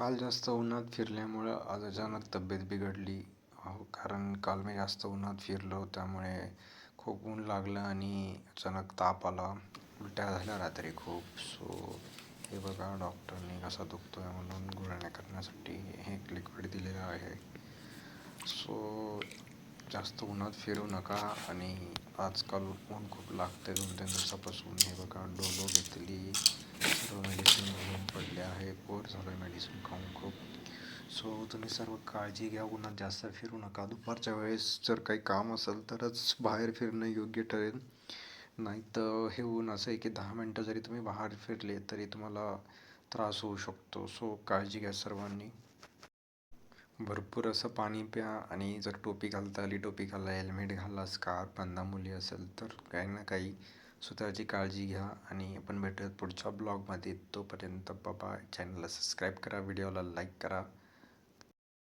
काल जास्त उन्हात फिरल्यामुळं आज अचानक तब्येत बिघडली. अहो कारण काल मी जास्त उन्हात फिरलो त्यामुळे खूप ऊन लागलं आणि अचानक ताप आला. उलट्या झाल्या रात्री खूप. सो हे बघा डॉक्टरनी कसा दुखतो आहे म्हणून गुळण्या करण्यासाठी हे एक लिक्विड दिलेलं आहे. सो जास्त उन्हात फिरू नका आणि आजकाल ऊन खूप लागते दोन तीन दिवसापासून हे बघा डोलो घेतली सर्व मेडिसिन घेऊन पडले आहे बोर झालं आहे मेडिसिन खाऊन खूप. सो तुम्ही सर्व काळजी घ्या उन्हात जास्त फिरू नका. दुपारच्या वेळेस जर काही काम असेल तरच बाहेर फिरणं योग्य ठरेल. नाही तर हे ऊन असं आहे की दहा मिनटं जरी तुम्ही बाहेर फिरले तरी तुम्हाला त्रास होऊ शकतो. सो काळजी घ्या सर्वांनी. भरपूर असं पाणी प्या आणि जर टोपी घालता आली टोपी घाला हेल्मेट घाला स्कार्फ बंदा मुली असेल तर काही ना काही स्वतःची काळजी घ्या आणि आपण भेटूयात पुढच्या ब्लॉगमध्ये. तोपर्यंत बाबा चॅनलला सबस्क्राईब करा व्हिडिओला लाईक करा.